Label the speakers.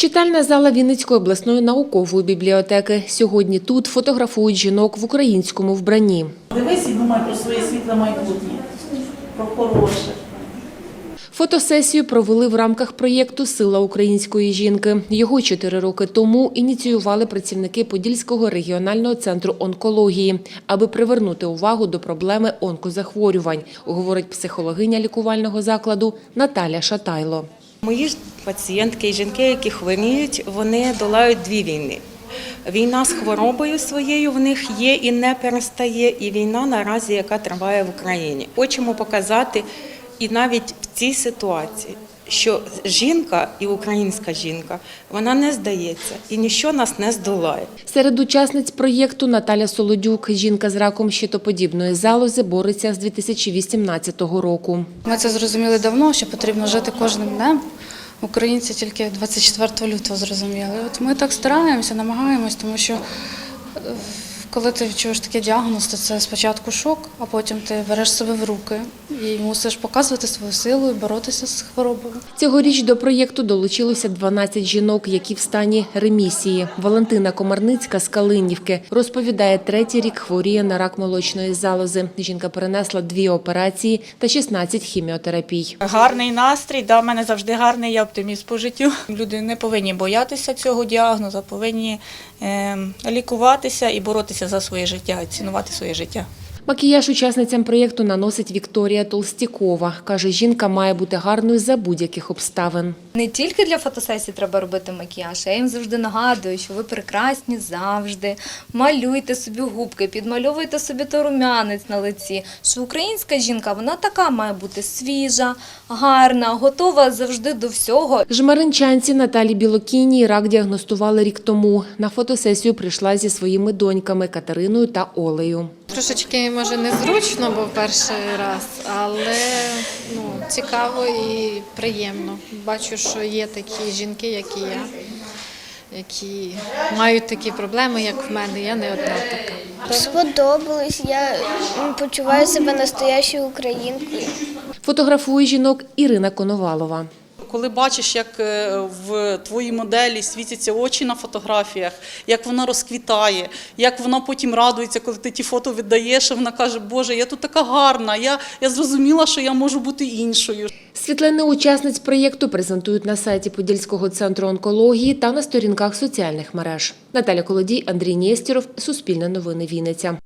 Speaker 1: Читальна зала Вінницької обласної наукової бібліотеки. Сьогодні тут фотографують жінок в українському вбранні.
Speaker 2: Дивись і думай про своє світле майбутнє, про хороше.
Speaker 1: Фотосесію провели в рамках проєкту Сила української жінки. Його чотири роки тому ініціювали працівники Подільського регіонального центру онкології, аби привернути увагу до проблеми онкозахворювань, говорить психологиня лікувального закладу Наталя Шатайло.
Speaker 3: Мої пацієнтки і жінки, які хворіють, вони долають дві війни. Війна з хворобою своєю в них є і не перестає, і війна наразі, яка триває в Україні. Хочемо показати і навіть в цій ситуації, що жінка і українська жінка вона не здається і ніщо нас не здолає.
Speaker 1: Серед учасниць проєкту Наталя Солодюк, жінка з раком щитоподібної залози, бореться з 2018 року.
Speaker 4: Ми це зрозуміли давно, що потрібно жити кожним днем. Українці тільки 24 лютого зрозуміли. От ми так стараємося, намагаємось, тому що е, коли ти чуєш такий діагноз, то це спочатку шок, а потім ти береш себе в руки і мусиш показувати свою силу і боротися з хворобою.
Speaker 1: Цьогоріч до проєкту долучилося 12 жінок, які в стані ремісії. Валентина Комарницька з Калинівки розповідає, третій рік хворіє на рак молочної залози. Жінка перенесла дві операції та 16 хіміотерапій.
Speaker 5: Гарний настрій, да, в мене завжди гарний, я оптиміст по життю. Люди не повинні боятися цього діагнозу, повинні е, лікуватися і боротися за своє життя, цінувати своє життя.
Speaker 1: Макіяж учасницям проєкту наносить Вікторія Толстікова. Каже, жінка має бути гарною за будь-яких обставин.
Speaker 6: Не тільки для фотосесії треба робити макіяж, я їм завжди нагадую, що ви прекрасні завжди. Малюйте собі губки, підмальовуйте собі то рум'янець на лиці. Що українська жінка, вона така має бути свіжа, гарна, готова завжди до всього.
Speaker 1: Жмеринчанці Наталі Білокіній рак діагностували рік тому. На фотосесію прийшла зі своїми доньками Катериною та Олею.
Speaker 7: Трошечки може незручно, бо перший раз, але ну, цікаво і приємно. Бачу, що є такі жінки, як і я, які мають такі проблеми, як в мене. Я не одна така.
Speaker 8: Сподобалось, я почуваю себе настоящою українкою.
Speaker 1: Фотографує жінок Ірина Коновалова.
Speaker 2: Коли бачиш, як е, в твоїй моделі світяться очі на фотографіях, як вона розквітає, як вона потім радується, коли ти ті фото віддаєш, і вона каже, Боже, я тут така гарна, я, я зрозуміла, що я можу бути іншою.
Speaker 1: Світлини учасниць проєкту презентують на сайті Подільського центру онкології та на сторінках соціальних мереж. Наталя Колодій, Андрій Нєстєров, Суспільне новини Вінниця.